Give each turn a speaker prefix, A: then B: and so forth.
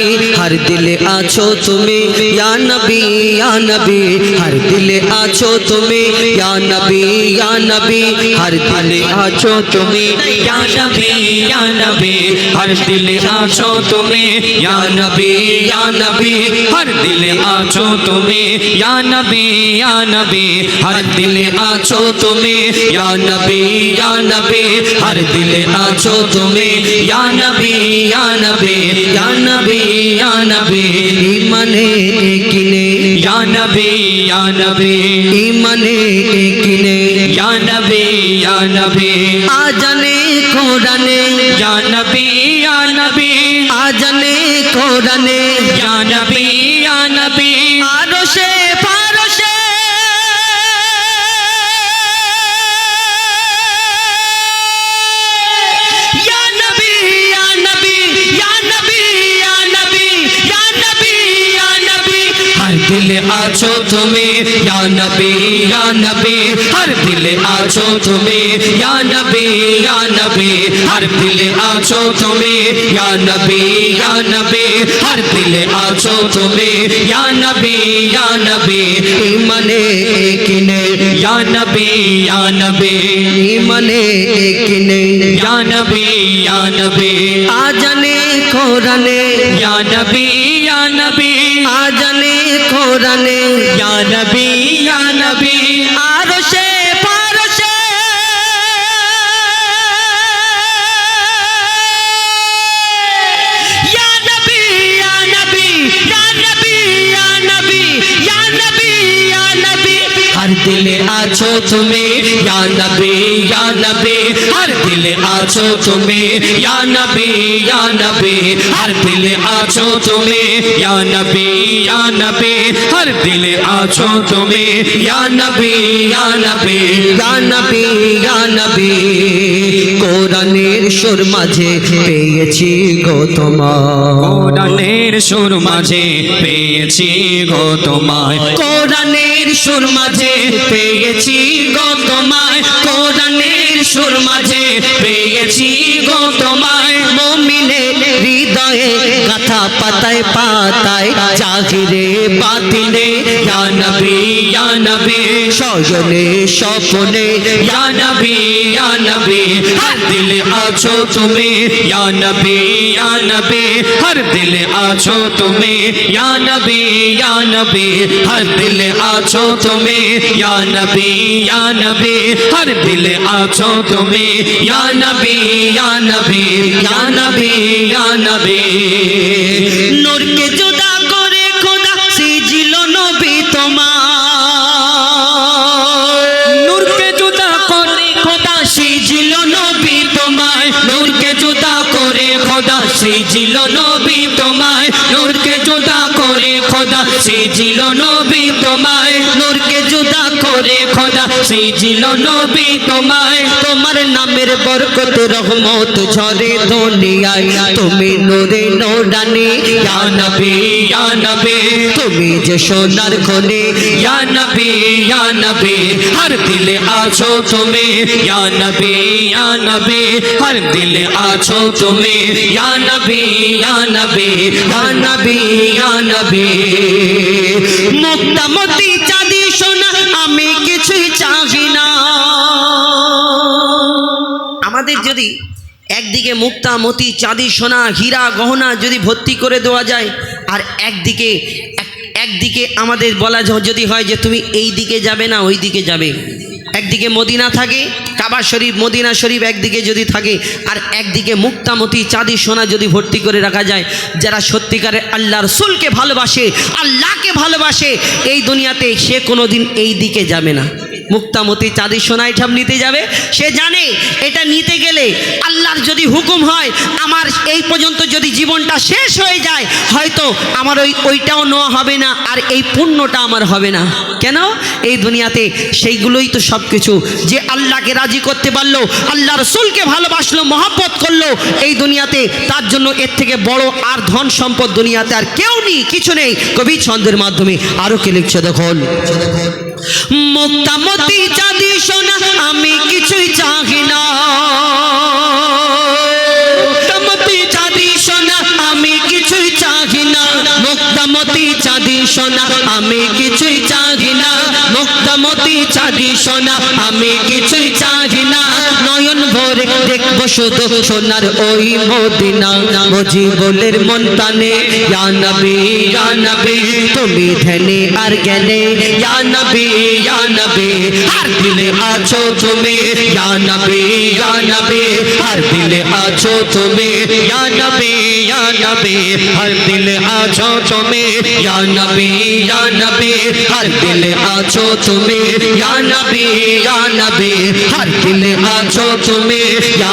A: নবী हर दिले आछो तुम्हें या नबी या नबी। हर दिले आछो तुम्हें या नबी या नबी। हर दिले आछो तुम्हें
B: या नबी या नबी। हर दिले आछो तुम्हें या नबी या नबी। हर दिले आछो तुम्हें या नबी या नबी। हर दिले आछो तुम्हें या नबी या नबी। हर दिले आछो तुम्हें या नबी या नबी। या नबी, या নবী
A: ইমানে কিনে।
B: ইয়া নবী ইয়া নবী।
A: ইমানে কিনে।
B: ইয়া নবী ইয়া নবী।
A: আজানে কোরআনে। ইয়া নবী ইয়া নবী। আজানে কোরআনে। ইয়া নবী ইয়া নবী।
B: আরশে ফারশে आछो तुम्हें या नबी या नबी हर दिले आछो तुम्हें या नबी या नबी हर दिले आछो तुम्हें या नबी या नबी हर दिले आछो तुम्हें या नबी या नबी
A: मने किने
B: या नबी या नबी
A: मने किने
B: या नबी या नबी
A: आ जाने কোরআনে।
B: ইয়া নবী ইয়া নবী।
A: আজানে কোরআনে। ইয়া নবী ইয়া নবী। আরশে পারশে। ইয়া নবী ইয়া নবী ইয়া নবী
B: ইয়া নবী ইয়া দিলে আছো তুমি ইয়া নবী। পিলে আছো তুমি ইয়া নবী ইয়া নবী হর দিলে আছো তুমি ইয়া নবী ইয়া নবী হর দিলে আছো তুমি ইয়া নবী ইয়া নবী
A: ইয়া নবী ইয়া নবী। কোরআনের সুর মাঝে পেয়েছি গো তোমায়।
B: কোরআনের সুর মাঝে পেয়েছি গো তোমায়।
A: কোরআনের সুর মাঝে
B: পেয়েছি গো তোমায়। কোরআনের সুর মাঝে পেয়েছি গো তোমায়।
A: পাতায় পাতায় চাহিরে বাতিলে
B: ইয়ানবি ইয়ানবি
A: সজনে স্বপনে
B: ইয়ানবি ইয়ানবি হর দিলে আছো তুমি ইয়ানবি ইয়ানবি হর দিলে আছো তুমি ইয়ানবি ইয়ানবি হর দিলে আছো তুমি ইয়ানবি ইয়ানবি হর দিলে আছো তুমি ইয়ানবি
A: ইয়ানবি ইয়ানবি ইয়ানবি no সেজিল নবী
B: তোমায়, নূরকে জুদা করে খোদা। সেজিল নবী তোমায়, নূরকে জুদা করে খোদা। সেজিল নবী তোমায়,
A: তোমার নামের বরকত, রহমত ঝরে দুনিয়ায়। তুমি নূরে নোডানি
B: ইয়া নবী ইয়া নবী।
A: তুমি যে সোনার খনে,
B: ইয়া নবী ইয়া নবী। হর দিলে আছো তুমি, ইয়া নবী ইয়া নবী। হর দিলে আছো তুমি, ইয়া নবী, ইয়া নবী ইয়া নবী ইয়া নবী।
A: মুক্তমতি চাঁদি সোনা, আমি কিছু চাহি না। আমাদের যদি একদিকে মুক্তা মতি চাঁদি সোনা, হীরা গহনা যদি ভর্তি করে দেওয়া যায়, আর একদিকে একদিকে আমাদের বলা যদি হয় যে তুমি এই দিকে যাবে না ওই দিকে যাবে। একদিকে মদিনা থাকে, কাবা শরীফ, মদিনা শরীফ একদিকে যদি থাকে, আর একদিকে মুক্তামতি চাঁদি সোনা যদি ভর্তি করে রাখা যায়, যারা সত্যিকারের আল্লাহর রসুলকে ভালোবাসে, আল্লাহকে ভালোবাসে, এই দুনিয়াতে সে কোনো দিন এই দিকে যাবে না। মুক্তামতি চাঁদি সোনাই ঠাম নিতে যাবে। সে জানে এটা নিতে গেলে আল্লাহর যদি হুকুম হয়, আমার এই পর্যন্ত যদি জীবনটা শেষ হয়ে যায়, হয়তো আমার ওই, ওইটাও নেওয়া হবে না, আর এই পুণ্যটা আমার হবে না। কেন? এই দুনিয়াতে সেইগুলোই তো সব কিছু যে আল্লাহকে রাজি করতে পারল, আল্লাহ রসুলকে ভালোবাসলো, মহাব্বত করল, এই দুনিয়াতে তার জন্য এর থেকে বড় আর ধন সম্পদ দুনিয়াতে আর কেউ নেই, কিছু নেই। কবি ছন্দের মাধ্যমে আরও কে লিখছে দেখুন। মুক্তামতি চাঁদি সোনা আমি কিছুই চাহি না। মুক্তামতি চাঁদি সোনা আমি কিছুই চাহি মুক্তামতি চাঁদি সোনা আমি কিছুই চাহি না। মুক্তামতি চাঁদি সোনা আমি কিছুই চাহি না শুধু সোনার ওই মদিনা বুঝি বলের মন টানে ইয়া নবী ইয়া নবী তুমি ধ্যানে আর জ্ঞানে ইয়া নবী ইয়া নবী আর দিলে আছো তুমি ইয়া নবী ইয়া আর দিলে আছো তুমি ইয়া নবী ইয়া আর দিলে আছো তুমি ইয়া নবী ইয়া আর দিলে আছো তুমি ইয়া ইয়া নবী আর দিলে আছো তুমি ইয়া